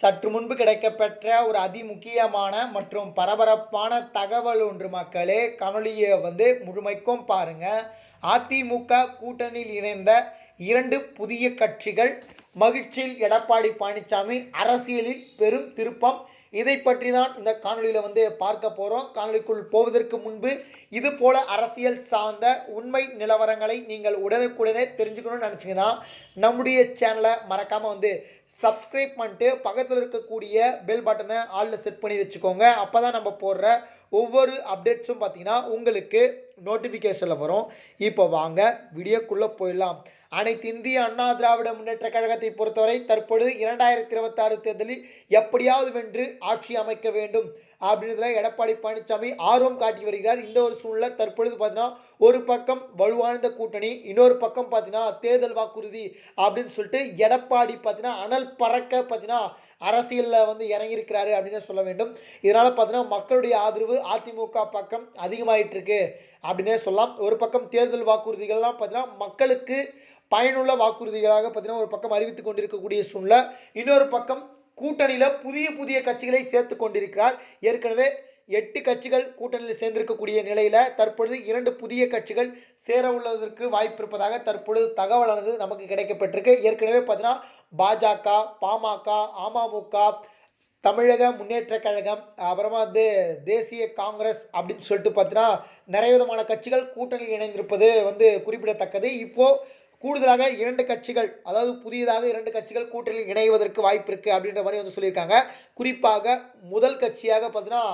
சற்று முன்பு கிடைக்கப்பெற்ற ஒரு அதிமுக்கியமான மற்றும் பரபரப்பான தகவல் ஒன்று மக்களே காணொலியை வந்து முழுமைக்கும் பாருங்க. அதிமுக கூட்டணியில் இணைந்த இரண்டு புதிய கட்சிகள் மகிழ்ச்சியில் எடப்பாடி பழனிசாமி அரசியலில் பெரும் திருப்பம் இதை பற்றி தான் இந்த காணொலியில் வந்து பார்க்க போகிறோம் காணொலிக்குள் போவதற்கு முன்பு இது போல அரசியல் சார்ந்த உண்மை நிலவரங்களை நீங்கள் உடனுக்குடனே தெரிஞ்சுக்கணும்னு நினச்சிங்கன்னா நம்முடைய சேனலை மறக்காமல் வந்து சப்ஸ்கிரைப் பண்ணிட்டு பக்கத்தில் இருக்கக்கூடிய பெல் பட்டனை ஆளில் செட் பண்ணி வச்சுக்கோங்க. அப்போ தான் நம்ம போடுற ஒவ்வொரு அப்டேட்ஸும் பார்த்திங்கன்னா உங்களுக்கு நோட்டிஃபிகேஷனில் வரும். இப்போ வாங்க வீடியோக்குள்ளே போயிடலாம். அனைத்து இந்திய அண்ணா திராவிட முன்னேற்ற கழகத்தை பொறுத்தவரை தற்பொழுது இரண்டாயிரத்தி இருபத்தாறு தேர்தலில் எப்படியாவது வென்று ஆட்சி அமைக்க வேண்டும். அப்படின்றதுல எடப்பாடி பழனிசாமி ஆர்வம் காட்டி வருகிறார். இந்த ஒரு சூழ்நிலை தற்பொழுது பார்த்தீங்கன்னா ஒரு பக்கம் வலுவாழ்ந்த கூட்டணி இன்னொரு பக்கம் பார்த்தீங்கன்னா தேர்தல் வாக்குறுதி அப்படின்னு சொல்லிட்டு எடப்பாடி பார்த்தீங்கன்னா அனல் பறக்க பார்த்தீங்கன்னா அரசியலில் வந்து இறங்கியிருக்கிறாரு அப்படின்னு சொல்ல வேண்டும். இதனால் பார்த்தீங்கன்னா மக்களுடைய ஆதரவு அதிமுக பக்கம் அதிகமாயிட்டு இருக்கு அப்படின்னே சொல்லலாம். ஒரு பக்கம் தேர்தல் வாக்குறுதிகள்லாம் பார்த்தீங்கன்னா மக்களுக்கு பயனுள்ள வாக்குறுதிகளாக பார்த்தீங்கன்னா ஒரு பக்கம் அறிவித்து கொண்டிருக்கக்கூடிய சூழ்நிலை. இன்னொரு பக்கம் கூட்டணியில் புதிய புதிய கட்சிகளை சேர்த்து கொண்டிருக்கிறார். ஏற்கனவே எட்டு கட்சிகள் கூட்டணியில் சேர்ந்திருக்கக்கூடிய நிலையில் தற்பொழுது இரண்டு புதிய கட்சிகள் சேர உள்ளதற்கு வாய்ப்பு இருப்பதாக தற்பொழுது தகவலானது நமக்கு கிடைக்கப்பட்டிருக்கு. ஏற்கனவே பார்த்தீங்கன்னா பாஜக பாமக அமமுக தமிழக முன்னேற்ற கழகம் அப்புறமா வந்து தேசிய காங்கிரஸ் அப்படின்னு சொல்லிட்டு பார்த்தீங்கன்னா நிறைய விதமான கட்சிகள் கூட்டணியில் இணைந்திருப்பது வந்து குறிப்பிடத்தக்கது. இப்போது கூடுதலாக இரண்டு கட்சிகள் அதாவது புதியதாக இரண்டு கட்சிகள் கூட்டணியில் இணைவதற்கு வாய்ப்பு இருக்குது அப்படின்ற மாதிரி வந்து சொல்லியிருக்காங்க. குறிப்பாக முதல் கட்சியாக பார்த்தீங்கன்னா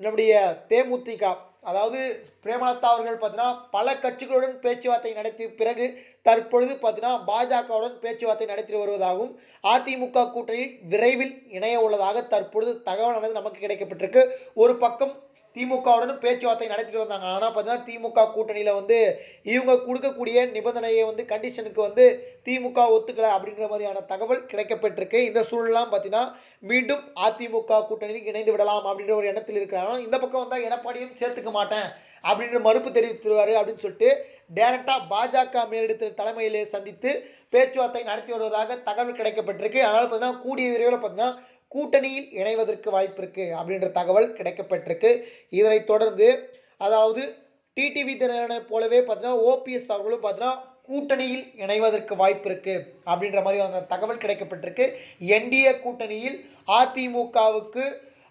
நம்முடைய தேமுதிக அதாவது பிரேமலதா அவர்கள் பார்த்தீங்கன்னா பல கட்சிகளுடன் பேச்சுவார்த்தை நடத்திய பிறகு தற்பொழுது பார்த்தீங்கன்னா பாஜகவுடன் பேச்சுவார்த்தை நடத்தி வருவதாகவும் அதிமுக கூட்டணியில் விரைவில் இணைய உள்ளதாக தற்பொழுது தகவலானது நமக்கு கிடைக்கப்பட்டிருக்கு. ஒரு பக்கம் திமுகவுடனும் பேச்சுவார்த்தை நடத்திட்டு வந்தாங்க. ஆனால் பார்த்தீங்கன்னா திமுக கூட்டணியில் வந்து இவங்க கொடுக்கக்கூடிய நிபந்தனையை வந்து கண்டிஷனுக்கு வந்து திமுக ஒத்துக்கலை அப்படின்ற மாதிரியான தகவல் கிடைக்கப்பட்டிருக்கு. இந்த சூழலாம் பார்த்தீங்கன்னா மீண்டும் அதிமுக கூட்டணியில் இணைந்து விடலாம் அப்படின்ற ஒரு எண்ணத்தில் இருக்கிறாங்க. இந்த பக்கம் வந்தால் எடப்பாடியும் சேர்த்துக்க மாட்டேன் அப்படின்ற மறுப்பு தெரிவித்துருவார் அப்படின்னு சொல்லிட்டு டேரெக்டாக பாஜக மேலிடத்தில் தலைமையிலே சந்தித்து பேச்சுவார்த்தை நடத்தி வருவதாக தகவல் கிடைக்கப்பட்டிருக்கு. அதனால் பார்த்தீங்கன்னா கூடிய விரைவில் பார்த்தீங்கன்னா கூட்டணியில் இணைவதற்கு வாய்ப்பு இருக்குது அப்படின்ற தகவல் கிடைக்கப்பட்டிருக்கு. இதனைத் தொடர்ந்து அதாவது டிடிவி தினகரனை போலவே பார்த்தீங்கன்னா ஓபிஎஸ் அவர்களும் பார்த்தீங்கன்னா கூட்டணியில் இணைவதற்கு வாய்ப்பு இருக்குது அப்படின்ற மாதிரி அந்த தகவல் கிடைக்கப்பட்டிருக்கு. என்டிஏ கூட்டணியில் அதிமுகவுக்கு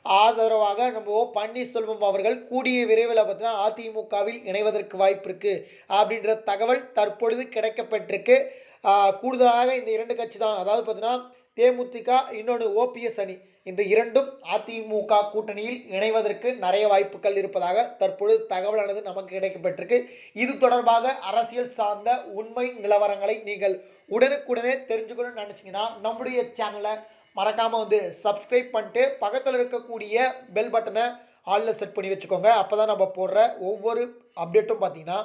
ஆதரவாக நம்ம ஓ பன்னீர்செல்வம் அவர்கள் கூடிய விரைவில் பார்த்தீங்கன்னா அதிமுகவில் இணைவதற்கு வாய்ப்பு இருக்குது அப்படின்ற தகவல் தற்பொழுது கிடைக்கப்பட்டிருக்கு. கூடுதலாக இந்த இரண்டு கட்சி தான் அதாவது பார்த்தீங்கன்னா தேமுதிக இன்னொன்று ஓபிஎஸ் அணி. இந்த இரண்டும் அதிமுக கூட்டணியில் இணைவதற்கு நிறைய வாய்ப்புகள் இருப்பதாக தற்பொழுது தகவலானது நமக்கு கிடைக்கப்பட்டிருக்கு. இது தொடர்பாக அரசியல் சார்ந்த உண்மை நிலவரங்களை நீங்கள் உடனுக்குடனே தெரிஞ்சுக்கணும்னு நினச்சிங்கன்னா நம்முடைய சேனலை மறக்காமல் வந்து சப்ஸ்கிரைப் பண்ணிட்டு பக்கத்தில் இருக்கக்கூடிய பெல் பட்டனை ஆளில் செட் பண்ணி வச்சுக்கோங்க. அப்போ தான் நம்ம போடுற ஒவ்வொரு அப்டேட்டும் பார்த்தீங்கன்னா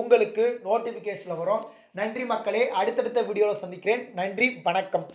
உங்களுக்கு நோட்டிஃபிகேஷனில் வரும். நன்றி மக்களே அடுத்தடுத்த வீடியோவில் சந்திக்கிறேன். நன்றி வணக்கம்.